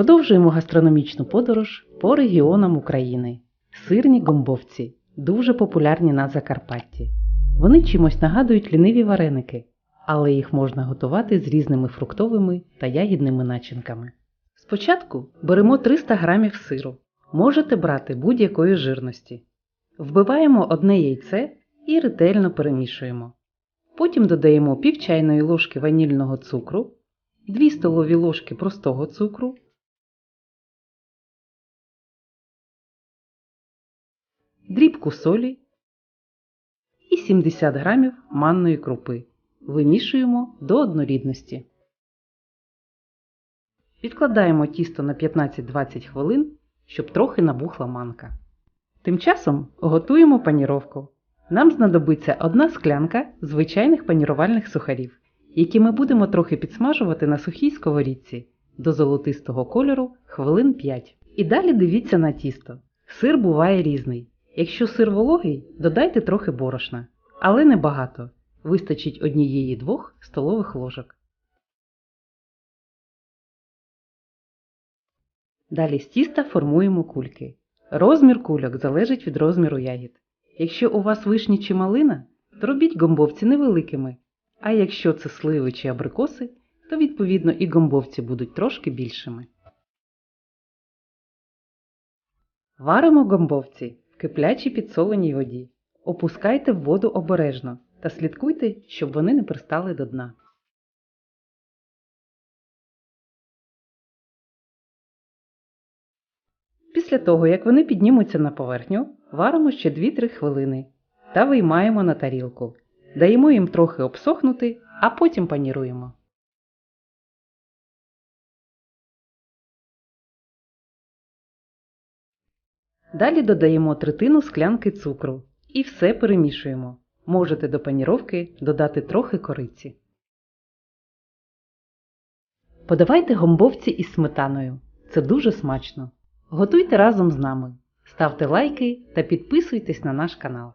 Продовжуємо гастрономічну подорож по регіонам України. Сирні гомбовці дуже популярні на Закарпатті. Вони чимось нагадують ліниві вареники, але їх можна готувати з різними фруктовими та ягідними начинками. Спочатку беремо 300 г сиру. Можете брати будь-якої жирності. Вбиваємо одне яйце і ретельно перемішуємо. Потім додаємо пів чайної ложки ванільного цукру, 2 столові ложки простого цукру, дрібку солі і 70 г манної крупи. Вимішуємо до однорідності. Відкладаємо тісто на 15-20 хвилин, щоб трохи набухла манка. Тим часом готуємо паніровку. Нам знадобиться одна склянка звичайних панірувальних сухарів, які ми будемо трохи підсмажувати на сухій сковорідці до золотистого кольору хвилин 5. І далі дивіться на тісто. Сир буває різний. Якщо сир вологий, додайте трохи борошна, але не багато. Вистачить однієї-двох столових ложок. Далі з тіста формуємо кульки. Розмір кульок залежить від розміру ягід. Якщо у вас вишні чи малина, то робіть гомбовці невеликими, а якщо це сливи чи абрикоси, то відповідно і гомбовці будуть трошки більшими. Варимо гомбовці киплячій підсоленій воді. Опускайте в воду обережно та слідкуйте, щоб вони не пристали до дна. Після того, як вони піднімуться на поверхню, варимо ще 2-3 хвилини та виймаємо на тарілку. Даємо їм трохи обсохнути, а потім паніруємо. Далі додаємо третину склянки цукру і все перемішуємо. Можете до паніровки додати трохи кориці. Подавайте гомбовці із сметаною. Це дуже смачно. Готуйте разом з нами. Ставте лайки та підписуйтесь на наш канал.